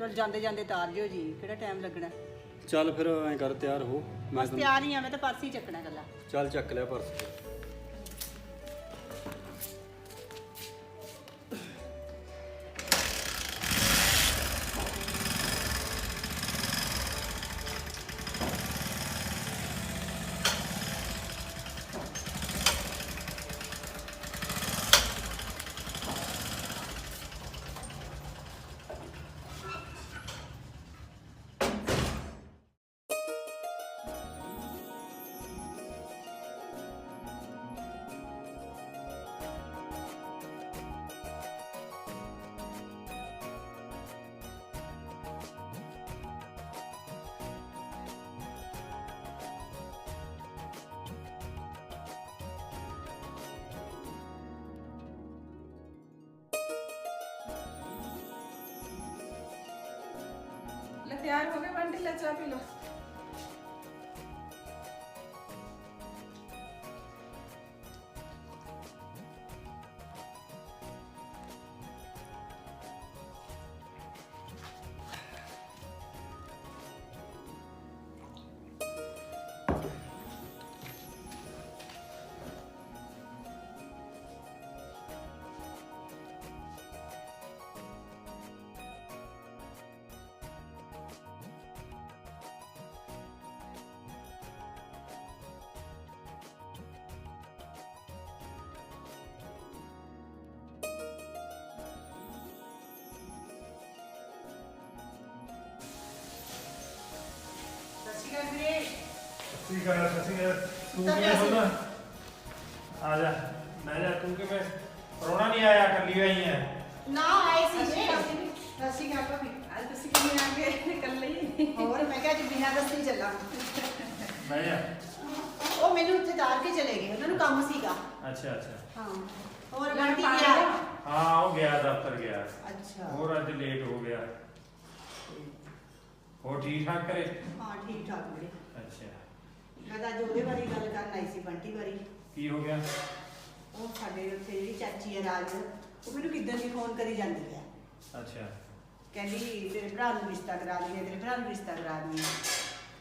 ਚਲ ਜਾਂਦੇ ਜਾਂਦੇ ਤਾਰ ਜਿਓ ਜੀ ਕਿਹੜਾ ਟਾਈਮ ਲੱਗਣਾ? ਚੱਲ ਫਿਰ ਐਂ ਕਰ ਤਿਆਰ ਹੋ। ਮੈਂ ਬਸ ਤਿਆਰ ਹੀ ਆ ਮੈਂ ਤਾਂ ਪਰਸ ਹੀ ਚੱਕਣਾ ਗੱਲਾਂ ਚੱਲ ਚੱਕ ਲਿਆ ਪਰਸ। ਲੈ ਤਿਆਰ ਹੋ ਗਏ ਬੰਟੀ ਲੈ ਚਾਹ ਪੀ ਲਓ ਸਤਿ ਸ਼੍ਰੀ ਅਕਾਲ। ਤੂੰ ਕਿਵੇਂ ਬੋਲਦਾ ਆ ਜਾ ਮੈਂ ਜਾ। ਤੂੰ ਕਿਵੇਂ? ਪਰੋਣਾ ਨਹੀਂ ਆਇਆ ਕੱਲੀ ਆਈ ਹੈ ਨਾ ਆਏ ਸੀ ਜੀ। ਸਤਿ ਸ਼੍ਰੀ ਅਕਾਲ ਭਾਬੀ। ਅੱਜ ਤੁਸੀਂ ਕਿਵੇਂ ਆ ਗਏ? ਇਕੱਲੇ ਹੀ ਹੋਰ ਮੈਂ ਕਿਹਾ ਅੱਜ ਬਿਨਾਂ ਦੱਸੇ ਚੱਲਾਂ। ਮੈਂ ਜਾ। ਉਹ ਮੈਨੂੰ ਉੱਥੇ ਤਾਰ ਕੇ ਚਲੇ ਗਏ। ਉਹਨਾਂ ਨੂੰ ਕੰਮ ਸੀਗਾ। ਅੱਛਾ ਅੱਛਾ। ਹਾਂ। ਹੋਰ ਬੰਟੀ ਗਿਆ? ਹਾਂ ਉਹ ਗਿਆ ਦਫ਼ਤਰ ਗਿਆ। ਅੱਛਾ। ਹੋਰ ਅੱਜ ਲੇਟ ਹੋ ਗਿਆ। ਹੋਰ ਠੀਕ ਠਾਕ ਕਰੇ ਹਾਂ ਠੀਕ ਠਾਕ ਵੀਰੇ। ਅੱਛਾ। ਮੈਂ ਤਾਂ ਅੱਜ ਉਹਦੇ ਬਾਰੇ ਗੱਲ ਕਰਨ ਆਈ ਸੀ ਬੰਟੀ ਬਾਰੇ। ਕੀ ਹੋ ਗਿਆ? ਉਹ ਸਾਡੇ ਉੱਥੇ ਜਿਹੜੀ ਚਾਚੀ ਹੈ ਰਾਜ ਉਹ ਮੈਨੂੰ ਕਿੱਦਾਂ ਦੀ ਫੋਨ ਕਰੀ ਜਾਂਦੀ ਹੈ। ਅੱਛਾ। ਕਹਿੰਦੀ ਤੇਰੇ ਭਰਾ ਨੂੰ ਰਿਸ਼ਤਾ ਕਰਾ ਦਈਏ ਤੇਰੇ ਭਰਾ ਨੂੰ ਰਿਸ਼ਤਾ ਕਰਾ ਦਈਏ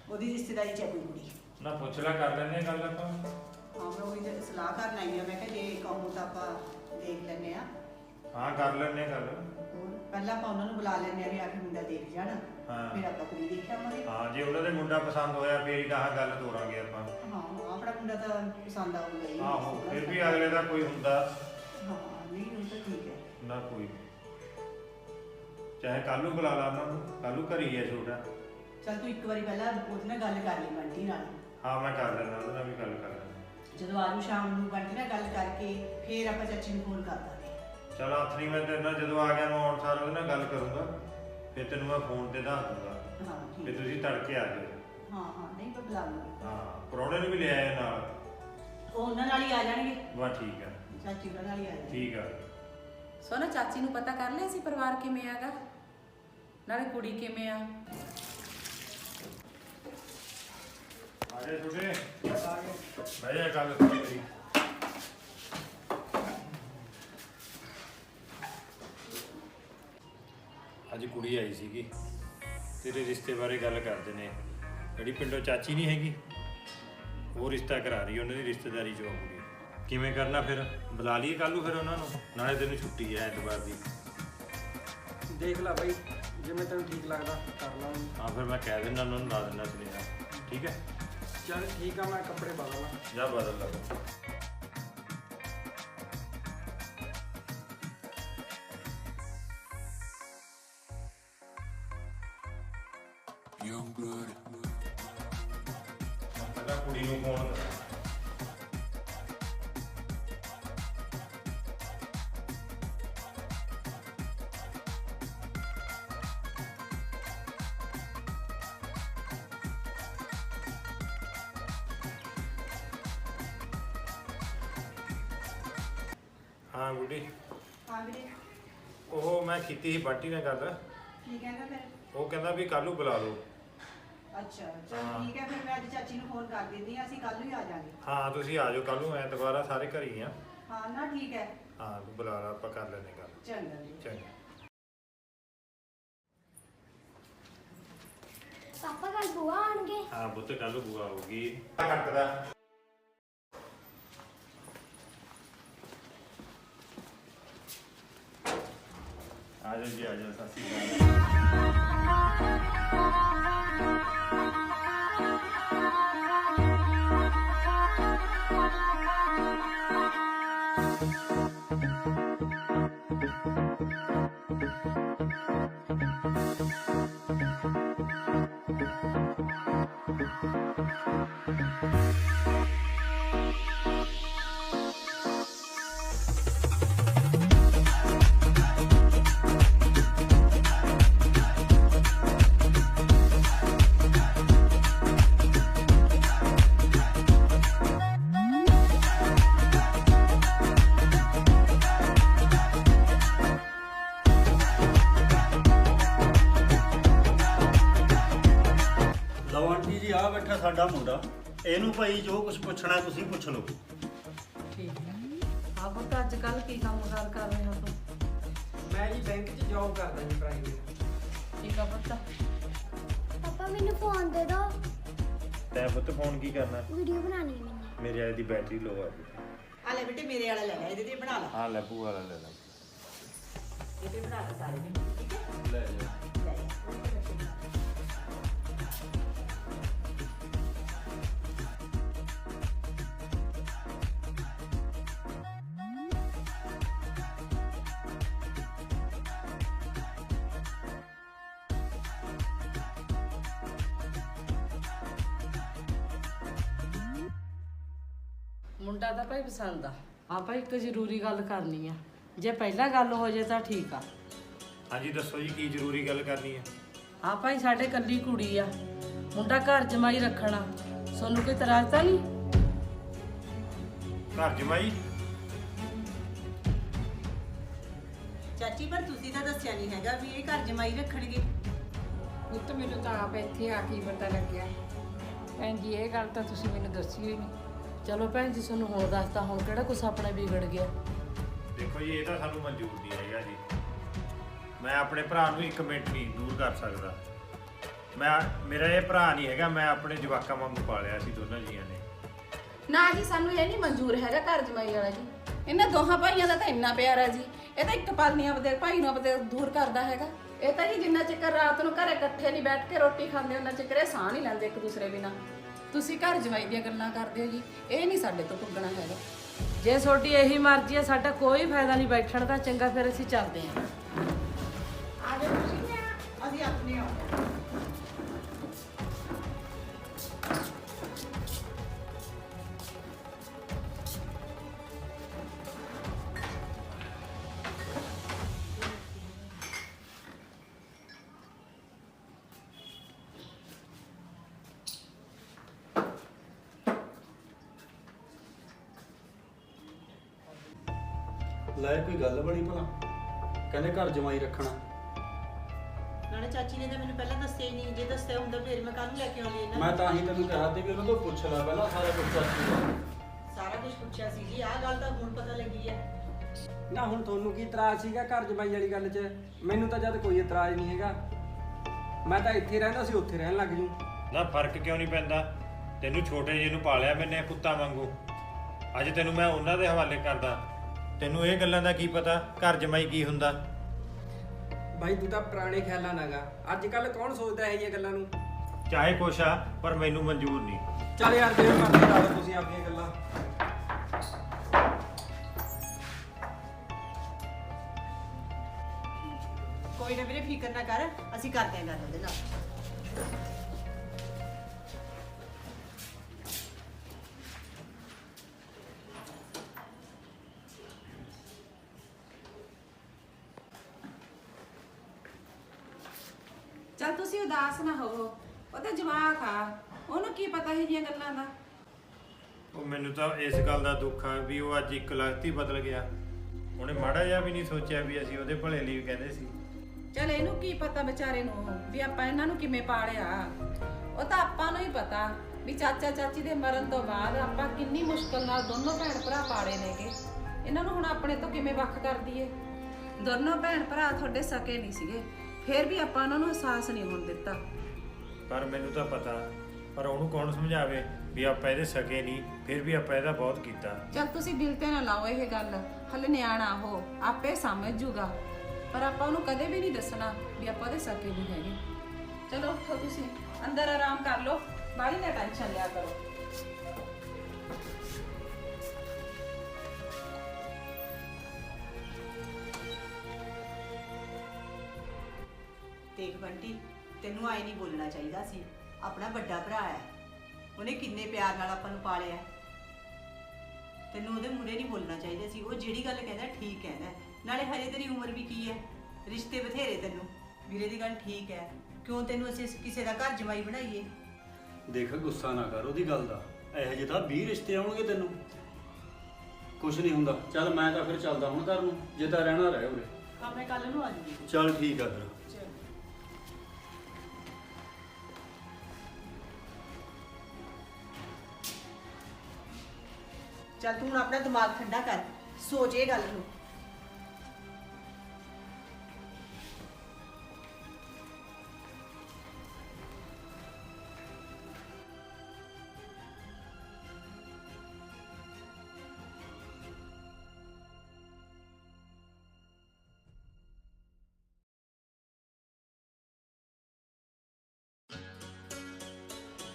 ਉਹਦੀ ਰਿਸ਼ਤੇਦਾਰੀ ਚ ਹੈ ਕੋਈ ਕੁੜੀ। ਨਾ ਪੁੱਛ ਲੈ ਕਰ ਹਾਂ ਗੱਲ ਆਪਾਂ। ਹਾਂ ਮੈਂ ਉਹਦੀ ਸਲਾਹ ਕਰਨ ਆਈ ਹਾਂ। ਮੈਂ ਕਿਹਾ ਜੇ ਕਹੋ ਤਾਂ ਆਪਾਂ ਦੇਖ ਲੈਂਦੇ ਆ ਹਾਂ ਕਰ ਹਾਂ ਗੱਲ। ਹੋਰ ਪਹਿਲਾਂ ਆਪਾਂ ਉਹਨਾਂ ਨੂੰ ਬੁਲਾ ਲੈਂਦੇ ਆ ਵੀ ਆ ਕੇ ਮੁੰਡਾ ਦੇਖ ਜਾਣ। ਹਾਂ। ਫਿਰ ਆਪਾਂ ਕੁੜੀ ਦੇਖਿਆ ਆਵਾਂਗੇ ਹਾਂ ਜੇ ਉਹਨਾਂ ਦੇ ਮੁੰਡਾ ਪਸੰਦ ਹੋਇਆ ਫੇਰ ਹੀ ਕਹਾ ਗੱਲ ਤੋਰਾਂਗੇ ਆਪਾਂ। ਹਾਂ ਆਪਣਾ ਮੁੰਡਾ ਤਾਂ ਪਸੰਦ ਆਊਗਾ ਹੀ। ਆਹੋ ਫਿਰ ਵੀ ਅਗਲੇ ਦਾ ਕੋਈ ਹੁੰਦਾ। ਹਾਂ ਨਹੀਂ ਉਹ ਤਾਂ ਠੀਕ ਹੈ। ਨਾ ਕੋਈ। ਚਾਹੇ ਕੱਲ ਨੂੰ ਬੁਲਾ ਲਾ ਉਹਨਾਂ ਨੂੰ ਕੱਲ ਨੂੰ ਘਰੀ ਹੈ ਛੋਟਾ। ਚੱਲ ਤੂੰ ਇੱਕ ਵਾਰੀ ਪਹਿਲਾਂ ਉਹਦੇ ਨਾਲ ਗੱਲ ਕਰ ਲਈ ਬੰਟੀ ਨਾਲ। ਹਾਂ ਮੈਂ ਕਰ ਲੈਣਾ ਉਹਦੇ ਨਾਲ ਵੀ ਗੱਲ ਕਰ ਲੈਣਾ ਜਦੋਂ ਆਜੂ ਸ਼ਾਮ ਨੂੰ ਬੰਟੀ ਨਾਲ ਗੱਲ ਕਰਕੇ ਫਿਰ ਆਪਾਂ ਚਾਚੀ ਨੂੰ ਫੋਨ ਕਰ ਦਾਂਗੇ ਚਲ ਆਥਰੀ ਮੈਂ ਤੇਰੇ ਨਾਲ ਜਦੋਂ ਆ ਗਿਆ ਮੈਂ ਆਉਣ ਸਾਰ ਉਹਦੇ ਨਾਲ ਗੱਲ ਕਰੂੰਗਾ ਫਿਰ ਤੈਨੂੰ ਮੈਂ ਫੋਨ ਤੇ ਦੱਸ ਦੂੰਗਾ ਹਾਂ ਵੀ ਠੀਕ ਤੁਸੀਂ ਤੜਕੇ ਆ ਜਾਓ। ਹਾਂ ਹਾਂ ਨਹੀਂ ਬੁਲਾ ਲੂੰਗੀ। ਹਾਂ ਪ੍ਰਾਹੁਣੇ ਨੂੰ ਵੀ ਲੈ ਆਏ ਨਾਲ। ਉਹ ਉਹਨਾਂ ਨਾਲ ਹੀ ਆ ਜਾਣਗੇ। ਵਾ ਠੀਕ ਆ। ਚਾਚੀ ਉਹਨਾਂ ਨਾਲ ਹੀ ਆ ਜਾਣਗੇ। ਠੀਕ ਆ। ਸੋਨਾ ਚਾਚੀ ਨੂੰ ਪਤਾ ਕਰ ਲਿਆ ਸੀ ਪਰਿਵਾਰ ਕਿਵੇਂ ਆਗਾ ਨਾਲੇ ਕੁੜੀ ਕਿਵੇਂ ਆ? ਆ ਜਾ ਛੋਟੇ। ਬਹਿ ਜਾ ਗੱਲ ਸੁਣੀ ਮੇਰੀ ਅੱਜ ਕੁੜੀ ਆਈ ਸੀਗੀ। ਤੇਰੇ ਰਿਸ਼ਤੇ ਬਾਰੇ ਗੱਲ ਕਰਦੇ ਨੇ। ਜਿਹੜੀ ਪਿੰਡੋਂ ਚਾਚੀ ਨਹੀਂ ਹੈਗੀ ਉਹ ਰਿਸ਼ਤਾ ਕਰਾ ਰਹੀ ਉਹਨਾਂ ਦੀ ਰਿਸ਼ਤੇਦਾਰੀ ਚੋਂ ਆ ਕੁੜੀ। ਕਿਵੇਂ ਕਰਨਾ ਫਿਰ? ਬੁਲਾ ਲਈਏ ਕੱਲ ਨੂੰ ਫਿਰ ਉਹਨਾਂ ਨੂੰ। ਨਾਲੇ ਤੈਨੂੰ ਛੁੱਟੀ ਹੈ ਐਤਵਾਰ ਦੀ। ਦੇਖ ਲੈ ਬਾਈ ਜਿਵੇਂ ਤੈਨੂੰ ਠੀਕ ਲੱਗਦਾ ਕਰ ਲਾ ਹਾਂ ਫਿਰ ਮੈਂ ਕਹਿ ਦਿੰਦਾ ਉਹਨਾਂ ਨੂੰ ਲਾ ਦਿੰਦਾ ਸੁਨੇਹਾ। ਠੀਕ ਹੈ? ਚੱਲ ਠੀਕ ਆ ਮੈਂ ਕੱਪੜੇ ਬਦਲ ਲਾਂ ਜਾ ਬਦਲ ਲਾ। ਹਾਂ ਗੁੱਡੀ। ਹਾਂ ਵੀਰੇ। ਉਹ ਮੈਂ ਕੀਤੀ ਸੀ ਬੰਟੀ ਨਾਲ ਗੱਲ। ਕੀ ਕਹਿੰਦਾ ਫਿਰ? ਉਹ ਕਹਿੰਦਾ ਵੀ ਕੱਲ ਨੂੰ ਬੁਲਾ ਲਓ। ਅੱਛਾ ਚਲ ਹਾਂ। ਠੀਕ ਹੈ ਫਿਰ ਮੈਂ ਅੱਜ ਚਾਚੀ ਨੂੰ ਫੋਨ ਕਰ ਦਿੰਦੀ ਹਾਂ ਅਸੀਂ ਕੱਲ ਨੂੰ ਹੀ ਆ ਜਾਾਂਗੇ ਹਾਂ ਤੁਸੀਂ ਆ ਜਾਓ ਕੱਲ ਨੂੰ ਐਤਵਾਰ ਆ ਸਾਰੇ ਘਰੇ ਹੀ ਆ। ਹਾਂ ਨਾ ਠੀਕ ਹੈ। ਹਾਂ ਤੂੰ ਬੁਲਾ ਲਾ ਆਪਾਂ ਕਰ ਲੈਨੇ ਗੱਲ। ਚੰਗਾ ਜੀ। ਚੰਗਾ। ਪਾਪਾ ਕੱਲ ਬੁਆ ਆਣਗੇ ਹਾਂ ਪੁੱਤ ਕੱਲ ਬੁਆ ਹੋਊਗੀ ਕੱਟਦਾ ਆ ਜਾਓ ਜੀ ਆ ਜਾਓ ਸਤਿ ਸ਼੍ਰੀ ਅਕਾਲ। ਸਾਡਾ ਮੁੰਡਾ ਇਹਨੂੰ ਭਾਈ ਜੋ ਕੁਝ ਪੁੱਛਣਾ ਤੁਸੀਂ ਪੁੱਛ ਲਓ। ਠੀਕ ਹੈ। ਆ ਪੁੱਤ ਅੱਜ ਕੱਲ ਕੀ ਕੰਮ ਕਾਰ ਰਹੇ ਹੋ ਤੂੰ? ਮੈਂ ਜੀ ਬੈਂਕ 'ਚ ਜੌਬ ਕਰਦਾ ਜੀ ਪ੍ਰਾਈਵੇਟ ਠੀਕ ਆ ਪੁੱਤ। ਪਾਪਾ ਮੈਨੂੰ ਫੋਨ ਦੇ ਦਿਓ ਤੈਂ ਪੁੱਤ ਫੋਨ ਕੀ ਕਰਨਾ? ਵੀਡੀਓ ਬਣਾਣੀ ਹੈ ਮੈਨੂੰ। ਮੇਰੇ ਵਾਲੇ ਦੀ ਬੈਟਰੀ ਲੋ ਆ ਗਈ। ਆ ਲੈ ਬੇਟੇ ਮੇਰੇ ਵਾਲਾ ਲੈ ਲੈ ਇਹਦੇ ਤੇ ਬਣਾ ਲਾ। ਹਾਂ ਲੈ ਭੂਆ ਵਾਲਾ ਲੈ ਲੈ। ਇਹਦੇ ਬਣਾ ਲਾ ਸਾਰੇ। ਨੇ ਠੀਕ ਹੈ? ਲੈ ਜਾ, ਮੁੰਡਾ ਤਾਂ ਭਾਈ ਪਸੰਦ ਆ। ਆਪਾਂ ਇੱਕ ਜ਼ਰੂਰੀ ਗੱਲ ਕਰਨੀ ਆ। ਜੇ ਪਹਿਲਾਂ ਗੱਲ ਹੋ ਜੇ ਤਾਂ ਠੀਕ ਆ। ਹਾਂਜੀ ਦੱਸੋ ਜੀ ਕੀ ਜ਼ਰੂਰੀ ਗੱਲ ਕਰਨੀ ਹੈ ਹਾਂ ਭਾਈ ਸਾਡੇ ਕੱਲੀ ਕੁੜੀ ਆ। ਮੁੰਡਾ ਘਰ ਜਮਾਈ ਰੱਖਣਾ। ਸੋਨੂੰ ਕੋਈ ਇਤਰਾਜ਼ ਤਾਂ ਨਹੀਂ? ਘਰ ਜਮਾਈ? ਚਾਚੀ ਪਰ ਤੁਸੀਂ ਤਾਂ ਦੱਸਿਆ ਨਹੀਂ ਹੈਗਾ ਵੀ ਇਹ ਘਰ ਜਮਾਈ ਰੱਖਣਗੇ। ਪੁੱਤ ਮੈਨੂੰ ਤਾਂ ਆਪ ਇੱਥੇ ਆ ਕੇ ਹੀ ਪਤਾ ਲੱਗਿਆ। ਭੈਣ ਜੀ ਇਹ ਗੱਲ ਤਾਂ ਤੁਸੀਂ ਮੈਨੂੰ ਦੱਸੀ ਹੋਈ ਨਹੀਂ ਚਲੋ ਭੈਣ ਜੀ ਤੁਹਾਨੂੰ ਹੁਣ ਦੱਸਤਾ ਹੁਣ ਕਿਹੜਾ ਕੁਛ ਆਪਣਾ ਵਿਗੜ ਗਿਆ? ਦੇਖੋ ਜੀ ਇਹ ਤਾਂ ਸਾਨੂੰ ਮਨਜ਼ੂਰ ਨਹੀਂ ਹੈਗਾ ਜੀ। ਮੈਂ ਆਪਣੇ ਭਰਾ ਨੂੰ ਇੱਕ ਮਿੰਟ ਨਹੀਂ ਦੂਰ ਕਰ ਸਕਦਾ। ਮੈਂ ਮੇਰਾ ਇਹ ਭਰਾ ਨਹੀਂ ਹੈਗਾ ਮੈਂ ਆਪਣੇ ਜਵਾਕਾਂ ਵਾਂਗੂ ਪਾਲਿਆ ਸੀ ਦੋਨਾਂ ਜੀਆਂ ਨੇ। ਨਾ ਜੀ ਸਾਨੂੰ ਇਹ ਨਹੀਂ ਮਨਜ਼ੂਰ ਹੈਗਾ ਘਰ ਜਮਾਈ ਵਾਲਾ ਜੀ। ਇਹਨਾਂ ਦੋਹਾਂ ਭਾਈਆਂ ਦਾ ਤਾਂ ਇੰਨਾ ਪਿਆਰ ਹੈ ਜੀ। ਇਹ ਤਾਂ ਇੱਕ ਪਲ ਨਹੀਂ ਆਪਦੇ ਭਾਈ ਨੂੰ ਆਪਦੇ ਦੂਰ ਕਰਦਾ ਹੈਗਾ। ਇਹ ਤਾਂ ਜੀ ਜਿੰਨਾ ਚਿਰ ਰਾਤ ਨੂੰ ਘਰੇ ਇਕੱਠੇ ਨਹੀਂ ਬੈਠ ਕੇ ਰੋਟੀ ਖਾਂਦੇ ਉਹਨਾਂ ਚਿਰ ਇਹ ਸਾਹ ਨਹੀਂ ਲੈਂਦੇ ਇੱਕ ਦੂਸਰੇ ਬਿਨਾ। ਤੁਸੀਂ ਘਰ ਜਮਾਈ ਦੀਆਂ ਗੱਲਾਂ ਕਰਦੇ ਹੋ ਜੀ ਇਹ ਨਹੀਂ ਸਾਡੇ ਤੋਂ ਪੁੱਗਣਾ ਹੈਗਾ। ਜੇ ਤੁਹਾਡੀ ਇਹੀ ਮਰਜ਼ੀ ਆ ਸਾਡਾ ਕੋਈ ਫਾਇਦਾ ਨਹੀਂ ਬੈਠਣ ਦਾ ਚੰਗਾ ਫਿਰ ਅਸੀਂ ਚੱਲਦੇ ਆਂ ਆ ਤੁਸੀਂ ਅਸੀਂ ਆਪਣੇ ਆਉਂਦੇ ਲੈ ਕੋਈ ਗੱਲ ਬਣੀ ਭਲਾ। ਕਹਿੰਦੇ ਘਰ ਜਮਾਈ ਰੱਖਣਾ। ਨਾਲੇ ਚਾਚੀ ਨੇ ਤਾਂ ਮੈਨੂੰ ਪਹਿਲਾਂ ਦੱਸਿਆ ਹੀ ਨਹੀਂ। ਜੇ ਦੱਸਿਆ ਹੁੰਦਾ ਫਿਰ ਮੈਂ ਕੱਲ ਲੈ ਕੇ ਆਉਂਦੀ ਇਹਨਾਂ ਮੈਂ। ਤਾਂ ਹੀ ਤੈਨੂੰ ਕਿਹਾ ਸੀ ਵੀ ਉਹਨਾਂ ਤੋਂ ਪੁੱਛ ਲੈ ਪਹਿਲਾਂ ਸਾਰਾ ਕੁਝ ਚਾਚੀ ਦਾ। ਸਾਰਾ ਕੁਝ ਪੁੱਛਿਆ ਸੀ ਜੀ। ਆਹ ਗੱਲ ਤਾਂ ਹੁਣ ਪਤਾ ਲੱਗੀ ਹੈ ਨਾ ਹੁਣ ਤੁਹਾਨੂੰ ਕੀ ਇਤਰਾਜ਼ ਸੀਗਾ ਘਰ ਜਮਾਈ ਵਾਲੀ ਗੱਲ 'ਚ? ਮੈਨੂੰ ਤਾਂ ਜਦ ਕੋਈ ਇਤਰਾਜ਼ ਨਹੀਂ ਹੈਗਾ। ਮੈਂ ਤਾਂ ਇੱਥੇ ਰਹਿੰਦਾ ਸੀ ਉੱਥੇ ਰਹਿਣ ਲੱਗ ਜੂ। ਨਾ ਫ਼ਰਕ ਕਿਉਂ ਨਹੀਂ ਪੈਂਦਾ? ਤੈਨੂੰ ਛੋਟੇ ਜਿਹੇ ਨੂੰ ਪਾਲਿਆ ਮੈਨੇ ਪੁੱਤਾਂ ਵਾਂਗੂ। ਅੱਜ ਤੈਨੂੰ ਮੈਂ ਉਹਨਾਂ ਦੇ ਹਵਾਲੇ ਕਰਦਾ। ਤੈਨੂੰ ਇਹ ਗੱਲਾਂ ਦਾ ਕੀ ਪਤਾ ਘਰ ਜਮਾਈ ਕੀ ਹੁੰਦਾ? ਬਾਈ ਤੂੰ ਤਾਂ ਪੁਰਾਣੇ ਖਿਆਲਾਂ ਨਾਗਾ ਅੱਜ ਕੱਲ ਕੌਣ ਸੋਚਦਾ ਇਹ ਗੱਲਾਂ ਨੂੰ? ਚਾਹੇ ਕੁਛ ਆ ਪਰ ਮੈਨੂੰ ਮਨਜ਼ੂਰ ਨਹੀਂ। ਚੱਲ ਯਾਰ ਜੇ ਮਰਜ਼ੀ ਲਾ ਲਓ ਤੁਸੀਂ ਆਪਣੀਆਂ ਗੱਲਾਂ। ਕੋਈ ਨਾ ਵੀਰੇ ਫਿਕਰ ਨਾ ਕਰ। ਅਸੀਂ ਕਰਦੇ ਆਂ ਗੱਲ ਉਹਦੇ ਨਾਲ। ਉਦਾਸ ਨਾ ਹੋਵੋ। ਉਹ ਤਾਂ ਜਵਾਕ ਆ। ਉਹਨੂੰ ਕੀ ਪਤਾ ਇਹ ਜੀਆਂ ਗੱਲਾਂ ਦਾ? ਉਹ ਮੈਨੂੰ ਤਾਂ ਇਸ ਗੱਲ ਦਾ ਦੁੱਖ ਆ ਵੀ ਉਹ ਅੱਜ ਇੱਕ ਲਗਤੀ ਬਦਲ ਗਿਆ। ਉਹਨੇ ਮਾੜਾ ਜਿਹਾ ਵੀ ਨਹੀਂ ਸੋਚਿਆ ਵੀ ਅਸੀਂ ਉਹਦੇ ਭਲੇ ਲਈ ਕਹਿੰਦੇ ਸੀ। ਚਲ ਇਹਨੂੰ ਕੀ ਪਤਾ ਵਿਚਾਰੇ ਨੂੰ ਵੀ ਆਪਾਂ ਇਹਨਾਂ ਨੂੰ ਕਿਵੇਂ ਪਾਲਿਆ। ਉਹ ਤਾਂ ਆਪਾਂ ਨੂੰ ਹੀ ਪਤਾ ਵੀ ਚਾਚਾ ਚਾਚੀ ਦੇ ਮਰਨ ਤੋਂ ਬਾਅਦ ਆਪਾਂ ਕਿੰਨੀ ਮੁਸ਼ਕਲ ਨਾਲ ਦੋਨੋਂ ਭੈਣ ਭਰਾ ਪਾਲੇ ਨੇਗੇ। ਇਹਨਾਂ ਨੂੰ ਹੁਣ ਆਪਣੇ ਤੋਂ ਕਿਵੇਂ ਵੱਖ ਕਰ ਦਈਏ? ਦੋਨੋਂ ਭੈਣ ਭਰਾ ਤੁਹਾਡੇ ਸਕੇ ਨਹੀਂ ਸੀਗੇ। ਫਿਰ ਵੀ ਆਪਾਂ ਉਹਨਾਂ ਨੂੰ ਅਹਿਸਾਸ ਨਹੀਂ ਹੋਣ ਦਿੱਤਾ। ਪਰ ਮੈਨੂੰ ਤਾਂ ਪਤਾ ਪਰ ਉਹਨੂੰ ਕੌਣ ਸਮਝਾਵੇ ਵੀ ਆਪਾਂ ਇਹਦੇ ਸਕੇ ਨਹੀਂ ਫਿਰ ਵੀ ਆਪਾਂ ਇਹਦਾ ਬਹੁਤ ਕੀਤਾ। ਚਲ ਤੁਸੀਂ ਦਿਲ ਤੇ ਨਾ ਲਾਓ ਇਹ ਗੱਲ ਹਲੇ ਨਿਆਣਾ ਹੋ ਆਪੇ ਸਮਝ ਜੂਗਾ। ਪਰ ਆਪਾਂ ਉਹਨੂੰ ਕਦੇ ਵੀ ਨਹੀਂ ਦੱਸਣਾ ਵੀ ਆਪਾਂ ਉਹਦੇ ਸਕੇ ਨਹੀਂ ਹੈਗੇ। ਚਲੋ ਉੱਠੋ ਤੁਸੀਂ ਅੰਦਰ ਆਰਾਮ ਕਰ ਲਓ ਬਾਹਲੀ ਨਾ ਟੈਨਸ਼ਨ ਲਿਆ ਕਰੋ। ਦੇਖ ਬੰਟੀ ਤੈਨੂੰ ਆਏ ਨਹੀਂ ਬੋਲਣਾ ਚਾਹੀਦਾ ਸੀ। ਆਪਣਾ ਵੱਡਾ ਭਰਾ ਹੈ। ਉਹਨੇ ਕਿੰਨੇ ਪਿਆਰ ਨਾਲ ਆਪਾਂ ਨੂੰ ਪਾਲਿਆ ਹੈ। ਤੈਨੂੰ ਉਹਦੇ ਮੂਹਰੇ ਨਹੀਂ ਬੋਲਣਾ ਚਾਹੀਦਾ ਸੀ। ਉਹ ਜਿਹੜੀ ਗੱਲ ਕਹਿੰਦਾ ਠੀਕ ਕਹਿੰਦਾ ਨਾਲੇ ਹਜੇ ਤੇਰੀ ਉਮਰ ਵੀ ਕੀ ਹੈ? ਰਿਸ਼ਤੇ ਬਥੇਰੇ ਤੈਨੂੰ। ਵੀਰੇ ਦੀ ਗੱਲ ਠੀਕ ਹੈ। ਕਿਉਂ ਤੈਨੂੰ ਅਸੀਂ ਕਿਸੇ ਦਾ ਘਰ ਜਮਾਈ ਬਣਾਈਏ? ਦੇਖ ਗੁੱਸਾ ਨਾ ਕਰ ਉਹਦੀ ਗੱਲ ਦਾ। ਇਹੋ ਜਿਹੇ ਤਾਂ 20 ਰਿਸ਼ਤੇ ਆਉਣਗੇ ਤੈਨੂੰ। ਕੁਛ ਨਹੀਂ ਹੁੰਦਾ। ਚੱਲ ਮੈਂ ਤਾਂ ਫਿਰ ਚੱਲਦਾ ਹੁਣ ਘਰ ਨੂੰ। ਜੇ ਤਾਂ ਰਹਿਣਾ ਰਹਿ ਉਰੇ। ਆਪਣੇ ਕੱਲ ਨੂੰ ਆ ਜੂਗੀ। ਚੱਲ ਠੀਕ ਆ ਫਿਰ। ਚੱਲ ਤੂੰ ਹੁਣ ਆਪਣਾ ਦਿਮਾਗ ਠੰਡਾ ਕਰ ਸੋਚ ਇਹ ਗੱਲ ਨੂੰ।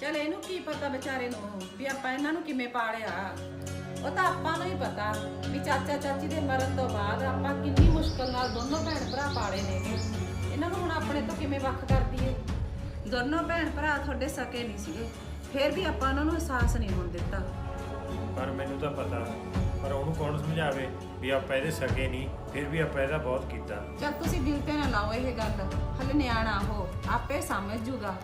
ਚਲ ਇਹਨੂੰ ਕੀ ਪਤਾ ਵਿਚਾਰੇ ਨੂੰ ਵੀ ਆਪਾਂ ਇਹਨਾਂ ਨੂੰ ਕਿਵੇਂ ਪਾਲਿਆ। ਉਹ ਤਾਂ ਆਪਾਂ ਨੂੰ ਹੀ ਪਤਾ ਵੀ ਚਾਚਾ ਚਾਚੀ ਦੇ ਮਰਨ ਤੋਂ ਬਾਅਦ ਆਪਾਂ ਕਿੰਨੀ ਮੁਸ਼ਕਲ ਨਾਲ ਦੋਨੋਂ ਭੈਣ ਭਰਾ ਪਾਲੇ ਨੇਗੇ ਇਹਨਾਂ ਨੂੰ ਹੁਣ ਆਪਣੇ ਤੋਂ ਕਿਵੇਂ ਵੱਖ ਕਰ ਦਈਏ? ਦੋਨੋਂ ਭੈਣ ਭਰਾ ਤੁਹਾਡੇ ਸਕੇ ਨਹੀਂ ਸੀਗੇ। ਫਿਰ ਵੀ ਆਪਾਂ ਉਹਨਾਂ ਨੂੰ ਅਹਿਸਾਸ ਨਹੀਂ ਹੋਣ ਦਿੱਤਾ। ਪਰ ਮੈਨੂੰ ਤਾਂ ਪਤਾ ਪਰ ਉਹਨੂੰ ਕੌਣ ਸਮਝਾਵੇ ਵੀ ਆਪਾਂ ਇਹਦੇ ਸਕੇ ਨਹੀਂ ਫਿਰ ਵੀ ਆਪਾਂ ਇਹਦਾ ਬਹੁਤ ਕੀਤਾ। ਚਲ ਤੁਸੀਂ ਦਿਲ ਤੇ ਨਾ ਲਾਓ ਇਹ ਗੱਲ। ਹਲੇ ਨਿਆਣਾ ਹੋ ਆਪੇ ਸਮਝ ਜੂਗਾ।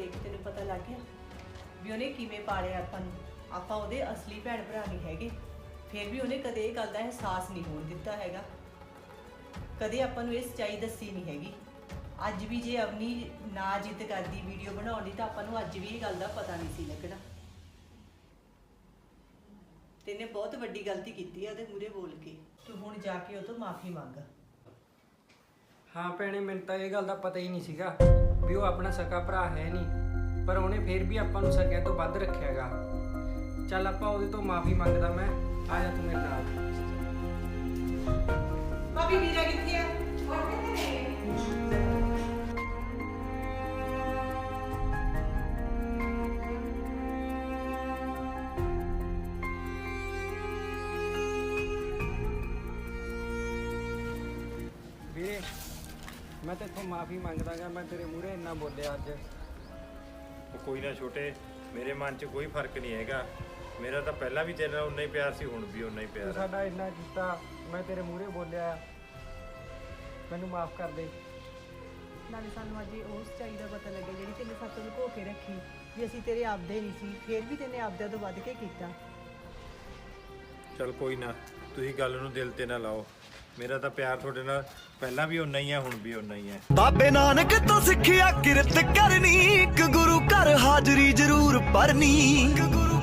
ਦੇਖ ਤੈਨੂੰ ਪਤਾ ਲੱਗ ਗਿਆ ਵੀ ਉਹਨੇ ਕਿਵੇਂ ਪਾਲਿਆ ਆਪਾਂ ਨੂੰ। ਆਪਾਂ ਉਹਦੇ ਅਸਲੀ ਭੈਣ ਭਰਾ ਨਹੀਂ ਹੈਗੇ। ਫਿਰ ਵੀ ਉਹਨੇ ਕਦੇ ਇਹ ਗੱਲ ਦਾ ਅਹਿਸਾਸ ਨਹੀਂ ਹੋਣ ਦਿੱਤਾ ਹੈਗਾ। ਕਦੇ ਆਪਾਂ ਨੂੰ ਇਹ ਸੱਚਾਈ ਦੱਸੀ ਨਹੀਂ ਹੈਗੀ। ਅੱਜ ਵੀ ਜੇ ਅਵਨੀ ਨਾ ਜਿੱਦ ਕਰਦੀ ਵੀਡੀਓ ਬਣਾਉਣ ਦੀ ਤਾਂ ਆਪਾਂ ਨੂੰ ਅੱਜ ਵੀ ਇਹ ਗੱਲ ਦਾ ਪਤਾ ਨਹੀਂ ਸੀ ਲੱਗਣਾ। ਤੈਨੇ ਬਹੁਤ ਵੱਡੀ ਗਲਤੀ ਕੀਤੀ ਹੈ ਉਹਦੇ ਮੂਹਰੇ ਬੋਲ ਕੇ। ਤੂੰ ਹੁਣ ਜਾ ਕੇ ਉਹ ਤੋਂ ਮਾਫੀ ਮੰਗ। ਹਾਂ ਭੈਣੇ, ਮੈਨੂੰ ਤਾਂ ਇਹ ਗੱਲ ਦਾ ਪਤਾ ਹੀ ਨਹੀਂ ਸੀਗਾ ਵੀ ਉਹ ਆਪਣਾ ਸਕਾ ਭਰਾ ਹੈ ਨਹੀਂ, ਪਰ ਉਹਨੇ ਫੇਰ ਵੀ ਆਪਾਂ ਨੂੰ ਸਕਿਆ ਤੋਂ ਵੱਧ ਰੱਖਿਆਗਾ ਚੱਲ ਆਪਾਂ ਉਹਦੇ ਤੋਂ ਮਾਫੀ ਮੰਗਦਾ ਮੈਂ, ਆ ਜਾ ਤੂੰ ਮੇਰੇ ਨਾਲ। ਭਾਬੀ, ਵੀਰਾ ਕਿੱਥੇ ਆ? ਮੈਂ ਤੇਥੋਂ ਮਾਫੀ ਮੰਗਦਾਗਾ ਮੈਂ ਤੇਰੇ ਮੂਹਰੇ ਇੰਨਾ ਬੋਲਿਆ ਅੱਜ। ਉਹ ਕੋਈ ਨਾ ਛੋਟੇ ਮੇਰੇ ਮਨ 'ਚ ਕੋਈ ਫ਼ਰਕ ਨਹੀਂ ਹੈਗਾ। ਮੇਰਾ ਤਾਂ ਪਹਿਲਾਂ ਵੀ ਤੇਰੇ ਨਾਲ ਉਨਾ ਹੀ ਪਿਆਰ ਸੀ ਹੁਣ ਵੀ ਉਨਾ ਹੀ ਤੂੰ ਪਿਆਰ ਹੈ ਸਾਡਾ ਇੰਨਾ ਕੀਤਾ ਮੈਂ ਤੇਰੇ ਮੂਹਰੇ ਬੋਲਿਆ। ਮੈਨੂੰ ਮਾਫ ਕਰ ਦੇ। ਨਾਲੇ ਸਾਨੂੰ ਅੱਜ ਇਹ ਉਸ ਸੱਚਾਈ ਦਾ ਪਤਾ ਲੱਗਿਆ ਜਿਹੜੀ ਤੈਨੂੰ ਸਾਤੋਂ ਲੁਕੋ ਕੇ ਰੱਖੀ। ਵੀ ਅਸੀਂ ਤੇਰੇ ਆਪਦੇ ਨਹੀਂ ਸੀ ਫੇਰ ਵੀ ਤੈਨੇ ਆਪਦਿਆਂ ਤੋਂ ਵੱਧ ਕੇ ਕੀਤਾ। ਚਲ ਕੋਈ ਨਾ ਤੁਸੀਂ ਗੱਲ ਨੂੰ ਦਿਲ ਤੇ ਨਾ ਲਾਓ। ਮੇਰਾ ਤਾਂ ਪਿਆਰ ਤੁਹਾਡੇ ਨਾਲ ਪਹਿਲਾਂ ਵੀ ਓਨਾ ਹੀ ਹੈ ਹੁਣ ਵੀ ਓਨਾ ਹੀ ਹੈ ਬਾਬੇ ਨਾਨਕ ਤੋਂ ਸਿੱਖਿਆ ਕਿਰਤ ਕਰਨੀ, ਇੱਕ ਗੁਰੂ ਘਰ ਹਾਜ਼ਰੀ ਜ਼ਰੂਰ ਭਰਨੀ। ਇੱਕ ਗੁਰੂ